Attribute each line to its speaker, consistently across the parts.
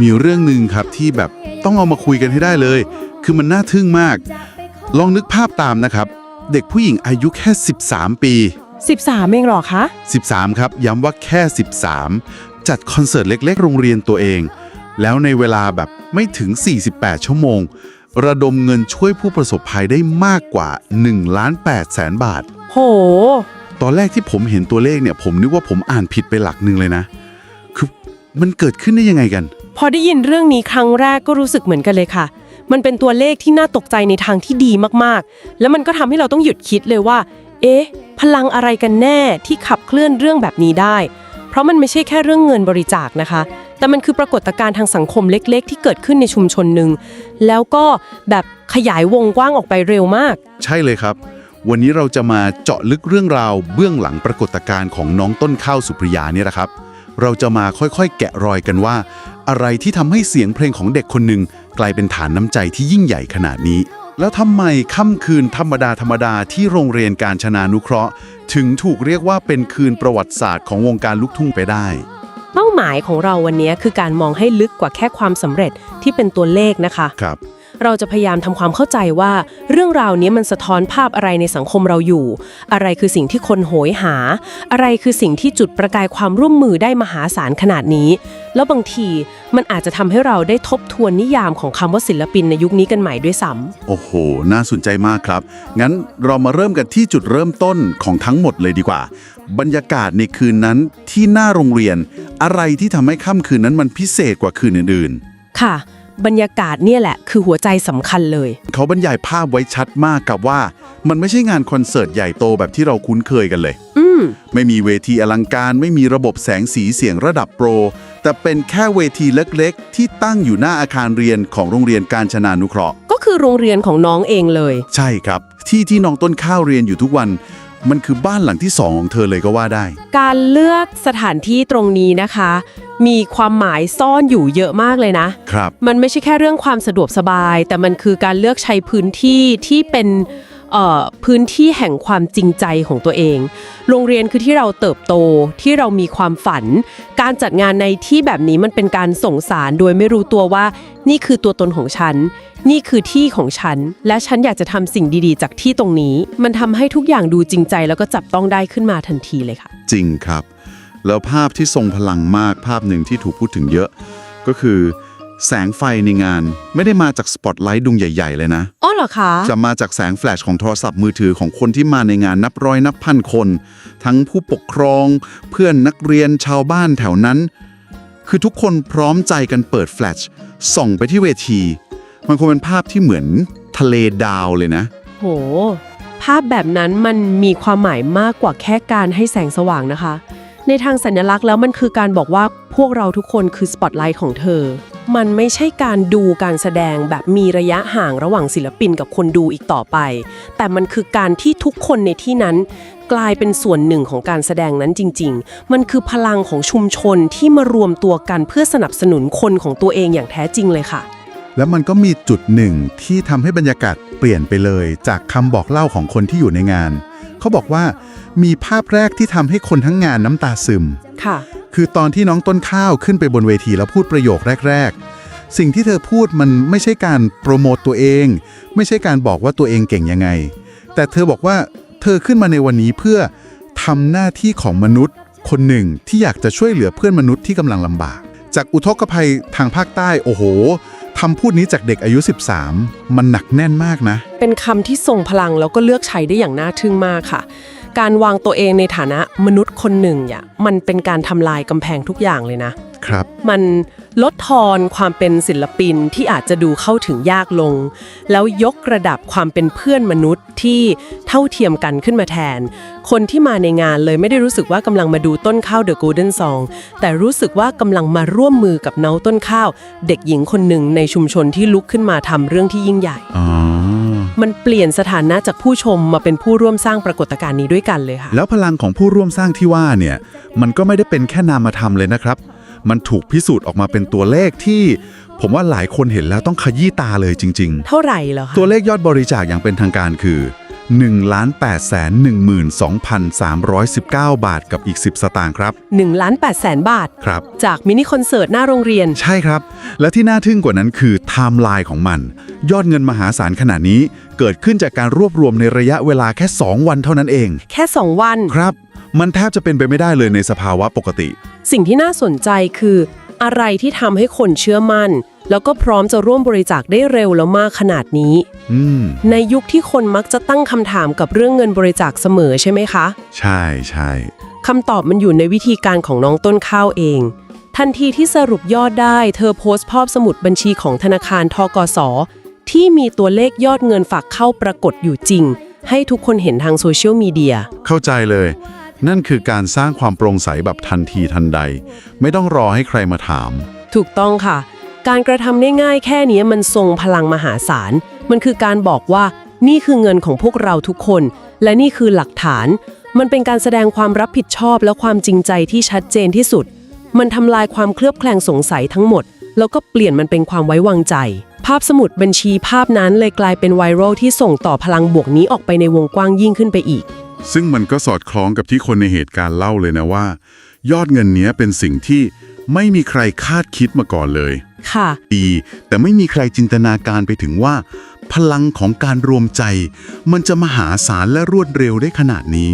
Speaker 1: มีเรื่องหนึ่งครับที่แบบต้องเอามาคุยกันให้ได้เลย คือมันน่าทึ่งมาก ลองนึกภาพตามนะครับ เด็กผู้หญิงอายุแค่ 13 ปี
Speaker 2: 13เองเหรอคะ
Speaker 1: 13 ครับ ย้ำว่าแค่ 13 จัดคอนเสิร์ตเล็ก ๆ โรงเรียนตัวเอง แล้วในเวลาแบบไม่ถึง 48 ชั่วโมง ระดมเงินช่วยผู้ประสบภัยได้มากกว่า1ล้าน8แสนบาท
Speaker 2: โห
Speaker 1: ตอนแรกที่ผมเห็นตัวเลขเนี่ย ผมนึกว่าผมอ่านผิดไปหลักหนึ่งเลยนะ คือมันเกิดขึ้นได้ยังไงกัน
Speaker 2: พอได้ยินเรื่องนี้ครั้งแรกก็รู้สึกเหมือนกันเลยค่ะ มันเป็นตัวเลขที่น่าตกใจในทางที่ดีมากๆ แล้วมันก็ทำให้เราต้องหยุดคิดเลยว่า เอ๊ะ พลังอะไรกันแน่ที่ขับเคลื่อนเรื่องแบบนี้ได้ เพราะมันไม่ใช่แค่เรื่องเงินบริจาคนะคะ แต่มันคือปรากฏการณ์ทางสังคมเล็ก ๆ ที่เกิดขึ้นในชุมชนหนึ่ง แล้วก็แบบขยายวงกว้างออกไปเร็วมาก
Speaker 1: ใช่เลยครับ วันนี้เราจะมาเจาะลึกเรื่องราวเบื้องหลังปรากฏการณ์ของน้องต้นข้าวสุปริยาเนี่ยนะครับ เราจะมาค่อยๆ แกะรอยกันว่า อะไรที่ทำให้เสียงเพลงของเด็กคนหนึ่งกลายเป็นฐานน้ำใจที่ยิ่งใหญ่ขนาดนี้ แล้วทำไมค่ำคืนธรรมดาธรรมดาที่โรงเรียนการชนานุเคราะห์ ถึงถูกเรียกว่าเป็นคืนประวัติศาสตร์ของวงการลูกทุ่งไปได้
Speaker 2: เป้าหมายของเราวันนี้คือการมองให้ลึกกว่าแค่ความสำเร็จที่เป็นตัวเลขนะคะ
Speaker 1: ครับ
Speaker 2: เราจะพยายามทำความเข้าใจว่าเรื่องราวนี้มันสะท้อนภาพอะไรในสังคมเราอยู่ อะไรคือสิ่งที่คนโหยหา อะไรคือสิ่งที่จุดประกายความร่วมมือได้มหาศาลขนาดนี้ แล้วบางทีมันอาจจะทำให้เราได้ทบทวนนิยามของคำว่าศิลปินในยุคนี้กันใหม่ด้วยซ้ำ
Speaker 1: โอ้โห น่าสนใจมากครับ งั้นเรามาเริ่มกันที่จุดเริ่มต้นของทั้งหมดเลยดีกว่า บรรยากาศในคืนนั้นที่หน้าโรงเรียน อะไรที่ทำให้ค่ำคืนนั้นมันพิเศษกว่าคืนอื่น
Speaker 2: ค่ะ บรรยากาศเนี่ยแหละ คือหัวใจสำคัญเลย
Speaker 1: ๆเขาบรรยายภาพไว้ชัดมากกับว่า มันไม่ใช่งานคอนเสิร์ตใหญ่โตแบบที่เราคุ้นเคยกันเลย
Speaker 2: อืม
Speaker 1: ไม่มีเวทีอลังการไม่มีระบบแสงสีเสียงระดับโปร แต่เป็นแค่เวทีเล็กๆ ที่ตั้งอยู่หน้าอาคารเรียนของโรงเรียนการชนานุเคราะห์
Speaker 2: ก็คือโรงเรียนของน้องเองเลย
Speaker 1: ใช่ครับ ที่ที่น้องต้นข้าวเรียนอยู่ทุกวัน มันคือบ้านหลังที่สองของเธอเลยก็ว่าได้
Speaker 2: การเลือกสถานที่ตรงนี้นะคะ มีความหมายซ่อนอยู่เยอะมากเลยนะ
Speaker 1: ครับ
Speaker 2: มันไม่ใช่แค่เรื่องความสะดวกสบาย แต่มันคือการเลือกใช้พื้นที่ที่เป็นเอ่อ พื้นที่แห่งความจริงใจของตัวเอง โรงเรียนคือที่เราเติบโตที่เรามีความฝัน การจัดงานในที่แบบนี้มันเป็นการส่งสารโดยไม่รู้ตัวว่า นี่คือตัวตนของฉัน นี่คือที่ของฉัน และฉันอยากจะทำสิ่งดีๆ จากที่ตรงนี้ มันทำให้ทุกอย่างดูจริงใจ แล้วก็จับต้องได้ขึ้นมาทันทีเลยค่ะ
Speaker 1: จริงครับ แล้วภาพที่ทรงพลังมากภาพหนึ่งที่ถูกพูดถึงเยอะ ก็คือ แสงไฟในงานไม่ได้มาจากสปอตไลท์ดวงใหญ่ๆ เลยนะ
Speaker 2: อ๋อเหรอคะ
Speaker 1: จะมาจากแสงแฟลชของโทรศัพท์มือถือของคนที่มาในงานนับร้อยนับพันคน ทั้งผู้ปกครอง เพื่อนนักเรียนชาวบ้านแถวนั้น คือทุกคนพร้อมใจกันเปิดแฟลชส่องไปที่เวที มันคงเป็นภาพที่เหมือนทะเลดาวเลยนะ
Speaker 2: โห ภาพแบบนั้นมันมีความหมายมากกว่าแค่การให้แสงสว่างนะคะ ในทางสัญลักษณ์แล้วมันคือการบอกว่าพวกเราทุกคนคือสปอตไลท์ของเธอ มันไม่ใช่การดูการแสดงแบบมีระยะห่างระหว่างศิลปินกับคนดูอีกต่อไป แต่มันคือการที่ทุกคนในที่นั้น กลายเป็นส่วนหนึ่งของการแสดงนั้นจริง ๆ มันคือพลังของชุมชนที่มารวมตัวกันเพื่อสนับสนุนคนของตัวเองอย่างแท้จริงเลยค่ะ
Speaker 1: แล้วมันก็มีจุดหนึ่งที่ทำให้บรรยากาศเปลี่ยนไปเลย จากคำบอกเล่าของคนที่อยู่ในงาน เขาบอกว่ามีภาพแรกที่ทำให้คนทั้งงานน้ำตาซึม
Speaker 2: ค่ะ
Speaker 1: คือตอนที่น้องต้นข้าวขึ้นไปบนเวทีแล้วพูดประโยคแรก ๆ สิ่งที่เธอพูดมันไม่ใช่การโปรโมตตัวเอง ไม่ใช่การบอกว่าตัวเองเก่งยังไง แต่เธอบอกว่าเธอขึ้นมาในวันนี้เพื่อทำหน้าที่ของมนุษย์ คนหนึ่งที่อยากจะช่วยเหลือเพื่อนมนุษย์ที่กำลังลำบาก จากอุทกภัยทางภาคใต้โอ้โหคำพูดนี้จากเด็กอายุ 13 มันหนักแน่นมากนะ
Speaker 2: เป็นคำที่ทรงพลังแล้วก็เลือกใช้ได้อย่างน่าทึ่งมากค่ะ การวางตัวเองในฐานะมนุษย์คนหนึ่งเนี่ยมันเป็นการทำลายกำแพงทุกอย่างเลยนะ
Speaker 1: ครับ
Speaker 2: มันลดทอนความเป็นศิลปินที่อาจจะดูเข้าถึงยากลง แล้วยกระดับความเป็นเพื่อนมนุษย์ที่เท่าเทียมกันขึ้นมาแทน คนที่มาในงานเลยไม่ได้รู้สึกว่ากำลังมาดูต้นข้าวเดอะ o l เด้นซองแต่รู้สึกว่ากำลังมาร่วมมือกับเนาต้นข้าว เด็กหญิงคนหนึ่งในชุมชนที่ลุกขึ้นมาทำเรื่องที่ยิ่งใหญ่
Speaker 1: อ๋อ
Speaker 2: มันเปลี่ยนสถานะจากผู้ชมมาเป็นผู้ร่วมสร้างปรากฏการณ์นี้ด้วยกันเลยค่ะ
Speaker 1: แล้วพลังของผู้ร่วมสร้างที่ว่าเนี่ย มันก็ไม่ได้เป็นแค่นามธรรมเลยนะครับ มันถูกพิสูจน์ออกมาเป็นตัวเลขที่ ผมว่าหลายคนเห็นแล้วต้องขยี้ตาเลยจริง
Speaker 2: เท่าไหร่เหรอ
Speaker 1: ๆ
Speaker 2: คะ
Speaker 1: ตัวเลขยอดบริจาคอย่างเป็นทางการคือ 1ล้าน8แสน12,319 บาทกับอีก 10 สตางค์ครับ
Speaker 2: 1ล้าน8แสนบาท
Speaker 1: ครับ
Speaker 2: จากมินิคอนเสิร์ตหน้าโรงเรียน
Speaker 1: ใช่ครับ และที่น่าทึ่งกว่านั้นคือไทม์ไลน์ของมัน ยอดเงินมหาศาลขนาดนี้ เกิดขึ้นจากการรวบรวมในระยะเวลาแค่ 2 วันเท่านั้นเอง
Speaker 2: แค่ 2 วัน
Speaker 1: ครับ มันแทบจะเป็นไปไม่ได้เลยในสภาวะปกติ
Speaker 2: สิ่งที่น่าสนใจคือ อะไรที่ทำให้คนเชื่อมั่น แล้วก็พร้อมจะร่วมบริจาคได้เร็วแล้วมากขนาดนี้
Speaker 1: อืม
Speaker 2: ในยุคที่คนมักจะตั้งคำถามกับเรื่องเงินบริจาคเสมอใช่ไหมคะ
Speaker 1: ใช่ใช่
Speaker 2: คำตอบมันอยู่ในวิธีการของน้องต้นข้าวเอง ทันทีที่สรุปยอดได้ เธอโพสต์ภาพสมุดบัญชีของธนาคารทกส ที่มีตัวเลขยอดเงินฝากเข้าปรากฏอยู่จริง ให้ทุกคนเห็นทางโซเชียลมีเดีย
Speaker 1: เข้าใจเลย นั่นคือการสร้างความโปร่งใสแบบทันทีทันใด ไม่ต้องรอให้ใครมาถาม
Speaker 2: ถูกต้องค่ะ การกระทำง่ายๆแค่นี้มันทรงพลังมหาศาล มันคือการบอกว่านี่คือเงินของพวกเราทุกคน และนี่คือหลักฐาน มันเป็นการแสดงความรับผิดชอบและความจริงใจที่ชัดเจนที่สุด มันทำลายความเคลือบแคลงสงสัยทั้งหมด แล้วก็เปลี่ยนมันเป็นความไว้วางใจ ภาพสมุดบัญชีภาพนั้นเลยกลายเป็นไวรัลที่ส่งต่อพลังบวกนี้ออกไปในวงกว้างยิ่งขึ้นไปอีก
Speaker 1: ซึ่งมันก็สอดคล้องกับที่คนในเหตุการณ์เล่าเลยนะว่า ยอดเงินเนี้ยเป็นสิ่งที่ไม่มีใครคาดคิดมาก่อนเลย
Speaker 2: ค่ะ
Speaker 1: ดี แต่ไม่มีใครจินตนาการไปถึงว่า พลังของการรวมใจ มันจะมหาศาลและรวดเร็วได้ขนาดนี้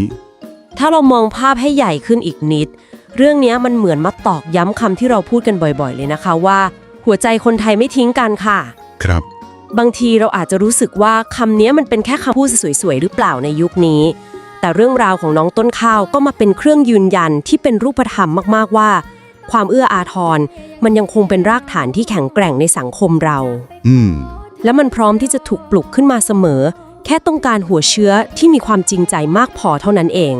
Speaker 3: ถ้าเรามองภาพให้ใหญ่ขึ้นอีกนิด เรื่องเนี้ยมันเหมือนมาตอกย้ำคำที่เราพูดกันบ่อยๆ เลยนะคะว่า หัวใจคนไทยไม่ทิ้งกันค่ะ
Speaker 1: ครับ
Speaker 3: บางทีเราอาจจะรู้สึกว่าคำเนี้ยมันเป็นแค่คำพูดสวยๆ หรือเปล่าในยุคนี้ แต่เรื่องราวของน้องต้นข้าวก็มาเป็นเครื่องยืนยันที่เป็นรูปธรรมมากๆว่า ความเอื้ออาทร มันยังคงเป็นรากฐานที่แข็งแกร่งในสังคมเรา
Speaker 1: อืม
Speaker 3: และมันพร้อมที่จะถูกปลุกขึ้นมาเสมอ แค่ต้องการหัวเชื้อที่มีความจริงใจมากพอเท่านั้นเอง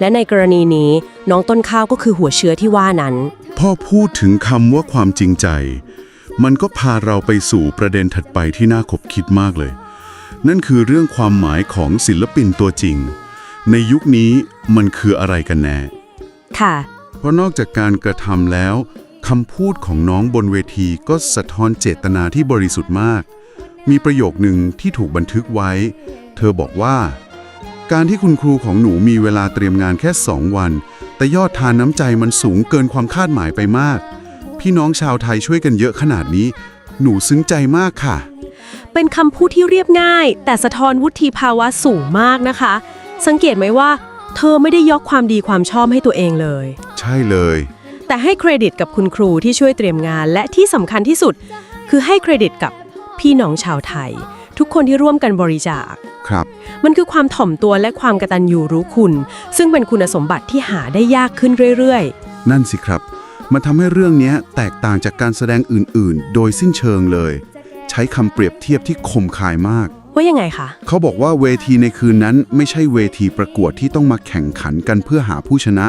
Speaker 3: และในกรณีนี้น้องต้นข้าวก็คือหัวเชื้อที่ว่านั้น
Speaker 1: พอพูดถึงคำว่าความจริงใจ มันก็พาเราไปสู่ประเด็นถัดไปที่น่าขบคิดมากเลย นั่นคือเรื่องความหมายของศิลปินตัวจริง ในยุคนี้มันคืออะไรกันแน่
Speaker 3: ค่ะ
Speaker 1: เพราะนอกจากการกระทำแล้วคำพูดของน้องบนเวทีก็สะท้อนเจตนาที่บริสุทธิ์มาก มีประโยคหนึ่งที่ถูกบันทึกไว้ เธอบอกว่า การที่คุณครูของหนูมีเวลาเตรียมงานแค่สองวัน แต่ยอดทานน้ำใจมันสูงเกินความคาดหมายไปมาก พี่น้องชาวไทยช่วยกันเยอะขนาดนี้ หนูซึ้งใจมากค่ะ
Speaker 2: เป็นคำพูดที่เรียบง่าย แต่สะท้อนวุฒิภาวะสูงมากนะคะ สังเกตไหมว่า เธอไม่ได้ยกความดีความชอบให้ตัวเองเลย
Speaker 1: ใช่เลย
Speaker 2: แต่ให้เครดิตกับคุณครูที่ช่วยเตรียมงาน และที่สำคัญที่สุด คือให้เครดิตกับพี่น้องชาวไทย ทุกคนที่ร่วมกันบริจาค
Speaker 1: ครับ
Speaker 2: มันคือความถ่อมตัวและความกตัญญูรู้คุณ ซึ่งเป็นคุณสมบัติที่หาได้ยากขึ้นเรื่อย
Speaker 1: นั่นสิครับ มันทำให้เรื่องเนี้ยแตกต่างจากการแสดงอื่นๆ โดยสิ้นเชิงเลย ใช้คำเปรียบเทียบที่คมคายมาก
Speaker 2: ๆ ว่ายังไงคะ
Speaker 1: เขาบอกว่าเวทีในคืนนั้นไม่ใช่เวทีประกวดที่ต้องมาแข่งขันกันเพื่อหาผู้ชนะ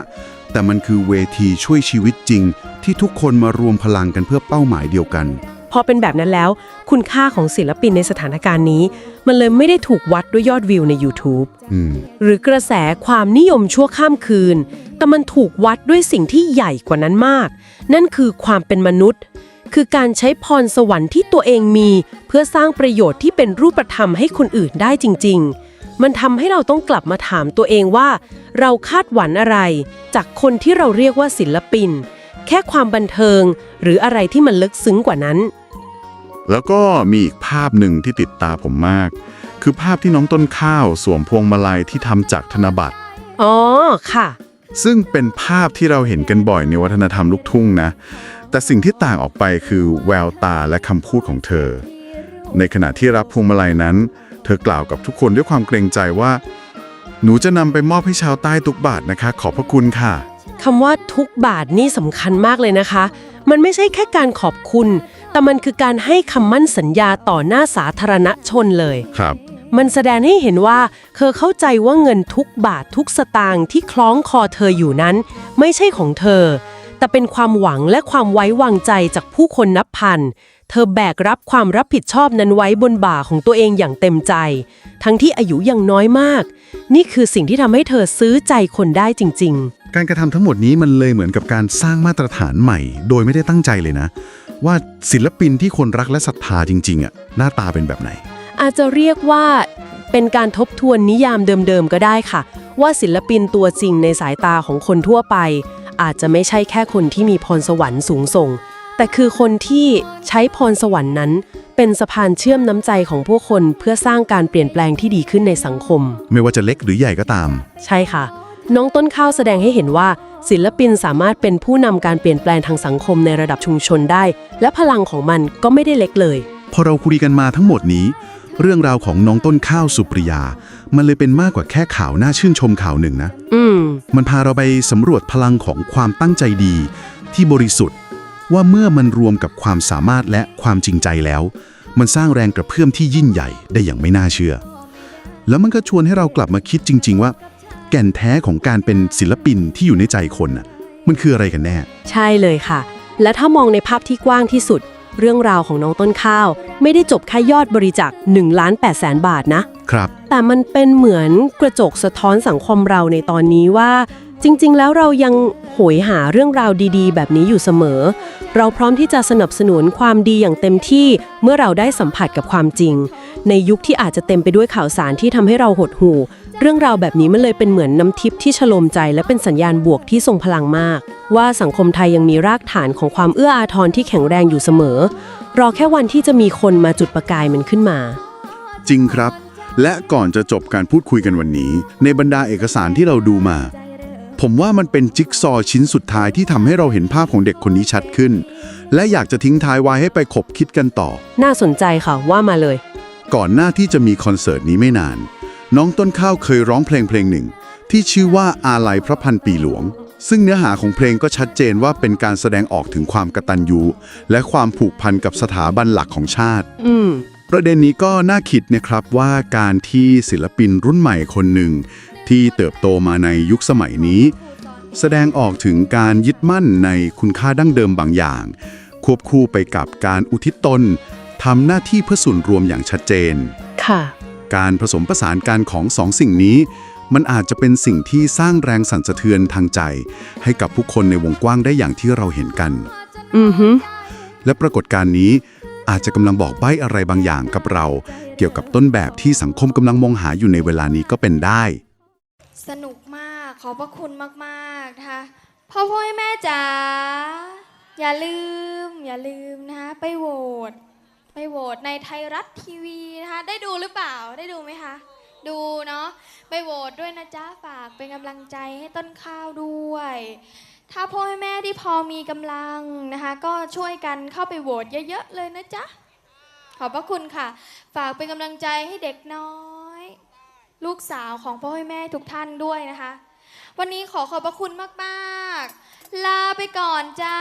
Speaker 1: แต่มันคือเวทีช่วยชีวิตจริง ที่ทุกคนมารวมพลังกันเพื่อเป้าหมายเดียวกัน
Speaker 2: พอเป็นแบบนั้นแล้ว คุณค่าของศิลปินในสถานการณ์นี้ มันเลยไม่ได้ถูกวัดด้วยยอดวิวใน YouTube
Speaker 1: อืม
Speaker 2: หรือกระแสความนิยมชั่วข้ามคืน แต่มันถูกวัดด้วยสิ่งที่ใหญ่กว่านั้นมาก นั่นคือความเป็นมนุษย์ คือการใช้พรสวรรค์ที่ตัวเองมี เพื่อสร้างประโยชน์ที่เป็นรูปธรรมให้คนอื่นได้จริง ๆ มันทำให้เราต้องกลับมาถามตัวเองว่า เราคาดหวังอะไร จากคนที่เราเรียกว่าศิลปิน แค่ความบันเทิง หรืออะไรที่มันลึกซึ้งกว่านั้น
Speaker 1: แล้วก็มีอีกภาพหนึ่งที่ติดตาผมมาก คือภาพที่น้องต้นข้าวสวมพวงมาลัยที่ทำจากธนบัตร
Speaker 2: อ๋อค่ะ
Speaker 1: ซึ่งเป็นภาพที่เราเห็นกันบ่อยในวัฒนธรรมลูกทุ่งนะ แต่สิ่งที่ต่างออกไปคือแววตาและคำพูดของเธอ ในขณะที่รับพวงมาลัยนั้น เธอกล่าวกับทุกคนด้วยความเกรงใจว่า หนูจะนำไปมอบให้ชาวใต้ทุกบาทนะคะ ขอบพระคุณค่ะ
Speaker 2: คำว่าทุกบาทนี่สำคัญมากเลยนะคะ มันไม่ใช่แค่การขอบคุณ แต่มันคือการให้คำมั่นสัญญาต่อหน้าสาธารณชนเลย
Speaker 1: ครับ
Speaker 2: มันแสดงให้เห็นว่าเธอเข้าใจว่าเงินทุกบาททุกสตางค์ที่คล้องคอเธออยู่นั้น ไม่ใช่ของเธอ แต่เป็นความหวังและความไว้วางใจจากผู้คนนับพัน เธอแบกรับความรับผิดชอบนั้นไว้บนบ่าของตัวเองอย่างเต็มใจ ทั้งที่อายุยังน้อยมาก นี่คือสิ่งที่ทำให้เธอซื้อใจคนได้จริง ๆ
Speaker 1: การกระทำทั้งหมดนี้มันเลยเหมือนกับการสร้างมาตรฐานใหม่ โดยไม่ได้ตั้งใจเลยนะ ว่าศิลปินที่คนรักและศรัทธาจริง ๆอะหน้าตาเป็นแบบไหน
Speaker 2: อาจจะเรียกว่าเป็นการทบทวนนิยามเดิมๆก็ได้ค่ะ ว่าศิลปินตัวจริงในสายตาของคนทั่วไป อาจจะไม่ใช่แค่คนที่มีพรสวรรค์สูงส่ง แต่คือคนที่ใช้พรสวรรค์นั้น เป็นสะพานเชื่อมน้ำใจของผู้คนเพื่อสร้างการเปลี่ยนแปลงที่ดีขึ้นในสังคม
Speaker 1: ไม่ว่าจะเล็กหรือใหญ่ก็ตาม
Speaker 2: ใช่ค่ะ น้องต้นข้าวแสดงให้เห็นว่า ศิลปินสามารถเป็นผู้นำการเปลี่ยนแปลงทางสังคมในระดับชุมชนได้ และพลังของมันก็ไม่ได้เล็กเลย
Speaker 1: พอเราคุยกันมาทั้งหมดนี้ เรื่องราวของน้องต้นข้าวสุปริยา มันเลยเป็นมากกว่าแค่ข่าวน่าชื่นชมข่าวหนึ่งนะ
Speaker 2: อืม
Speaker 1: มันพาเราไปสำรวจพลังของความตั้งใจดี ที่บริสุทธิ์ ว่าเมื่อมันรวมกับความสามารถและความจริงใจแล้ว มันสร้างแรงกระเพื่อมที่ยิ่งใหญ่ได้อย่างไม่น่าเชื่อ แล้วมันก็ชวนให้เรากลับมาคิดจริง ๆ ว่า แก่นแท้ของการเป็นศิลปินที่อยู่ในใจคนน่ะ มันคืออะไรกันแน่
Speaker 2: ใช่เลยค่ะ และถ้ามองในภาพที่กว้างที่สุด เรื่องราวของน้องต้นข้าว ไม่ได้จบแค่ยอดบริจาค1ล้าน8แสนบาทนะ
Speaker 1: ครับ
Speaker 2: แต่มันเป็นเหมือนกระจกสะท้อนสังคมเราในตอนนี้ว่า จริง ๆ แล้วเรายังโหยหาเรื่องราวดี ๆ แบบนี้อยู่เสมอ เราพร้อมที่จะสนับสนุนความดีอย่างเต็มที่เมื่อเราได้สัมผัสกับความจริง ในยุคที่อาจจะเต็มไปด้วยข่าวสารที่ทำให้เราหดหู่ เรื่องราวแบบนี้มันเลยเป็นเหมือนน้ำทิพย์ที่ฉลมใจและเป็นสัญญาณบวกที่ทรงพลังมาก ว่าสังคมไทยยังมีรากฐานของความเอื้ออาทรที่แข็งแรงอยู่เสมอ รอแค่วันที่จะมีคนมาจุดประกายมันขึ้นมา
Speaker 1: จริงครับ และก่อนจะจบการพูดคุยกันวันนี้ ในบรรดาเอกสารที่เราดูมา ผมว่ามันเป็นจิ๊กซอว์ชิ้นสุดท้ายที่ทำให้เราเห็นภาพของเด็กคนนี้ชัดขึ้น และอยากจะทิ้งท้ายไว้ให้ไปขบคิดกันต่อ
Speaker 2: น่าสนใจค่ะว่ามาเลย
Speaker 1: ก่อนหน้าที่จะมีคอนเสิร์ตนี้ไม่นาน น้องต้นข้าวเคยร้องเพลงเพลงหนึ่ง ที่ชื่อว่าอาลัยพระพันปีหลวง ซึ่งเนื้อหาของเพลงก็ชัดเจนว่าเป็นการแสดงออกถึงความกตัญญูและความผูกพันกับสถาบันหลักของชาติ
Speaker 2: อืม
Speaker 1: ประเด็นนี้ก็น่าคิดนะครับว่าการที่ศิลปินรุ่นใหม่คนหนึ่ง ที่เติบโตมาในยุคสมัยนี้ แสดงออกถึงการยึดมั่นในคุณค่าดั้งเดิมบางอย่าง ควบคู่ไปกับการอุทิศตนทำหน้าที่เพื่อส่วนรวมอย่างชัดเจน
Speaker 2: ค่ะ
Speaker 1: การผสมผสานกันของสองสิ่งนี้ มันอาจจะเป็นสิ่งที่สร้างแรงสั่นสะเทือนทางใจ ให้กับผู้คนในวงกว้างได้อย่างที่เราเห็นกัน
Speaker 2: อือฮึ
Speaker 1: และปรากฏการณ์นี้อาจจะกำลังบอกใบ้อะไรบางอย่างกับเรา เกี่ยวกับต้นแบบที่สังคมกำลังมองหาอยู่ในเวลานี้ก็เป็นได้
Speaker 4: สนุกมาก ขอบพระคุณมากๆนะคะพ่อพ่อแม่จ๋าอย่าลืม อย่าลืมนะคะไปโหวตไปโหวตในไทยรัฐทีวีนะคะได้ดูหรือเปล่าได้ดูไหมคะดูเนาะไปโหวตด้วยนะจ๊ะฝากเป็นกำลังใจให้ต้นข้าวด้วย ถ้าพ่อแม่ที่พอมีกำลังนะคะก็ช่วยกันเข้าไปโหวตเยอะๆเลยนะจ๊ะขอบพระคุณค่ะ ฝากเป็นกำลังใจให้เด็กน้อย ลูกสาวของพ่อแม่ทุกท่านด้วยนะคะ วันนี้ขอขอบพระคุณมาก ๆ ลาไปก่อนจ้า